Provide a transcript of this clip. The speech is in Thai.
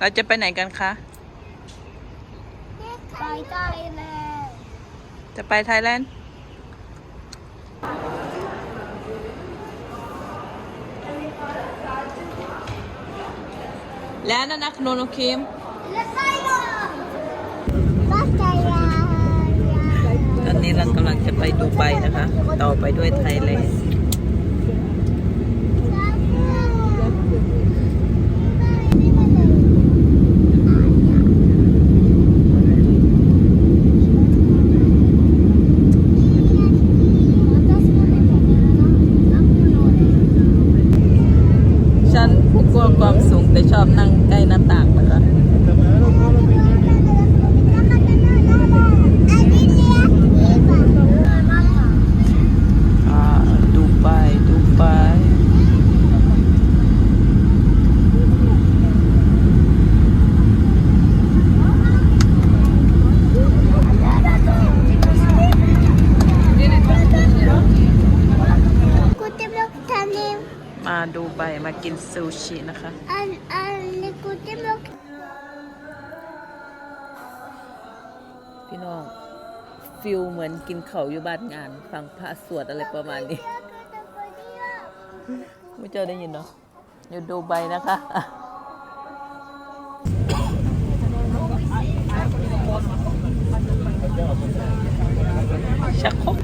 เราจะไปไหนกันคะ ไปไทยแลนด์จะไปไทยแลนด์ แล้วนะนักโนโนคิม และไทยก็รัชยาตอนนี้เรากำลังจะไปดูไบนะคะ ต่อไปด้วยไทยแลนด์ กลัวความสูงแต่ชอบนั่งใกล้หน้าต่างนะคะ อ่าดูไบดูไบ มาดูไบมากินซูชินะคะพี่น้องฟิลเหมือนกินเขาวอยู่บ้านงาน ฟังพระสวดอะไรประมาณนี้ไม่เจอได้ยินเนาะอยู่ดูไบนะคะชักโครก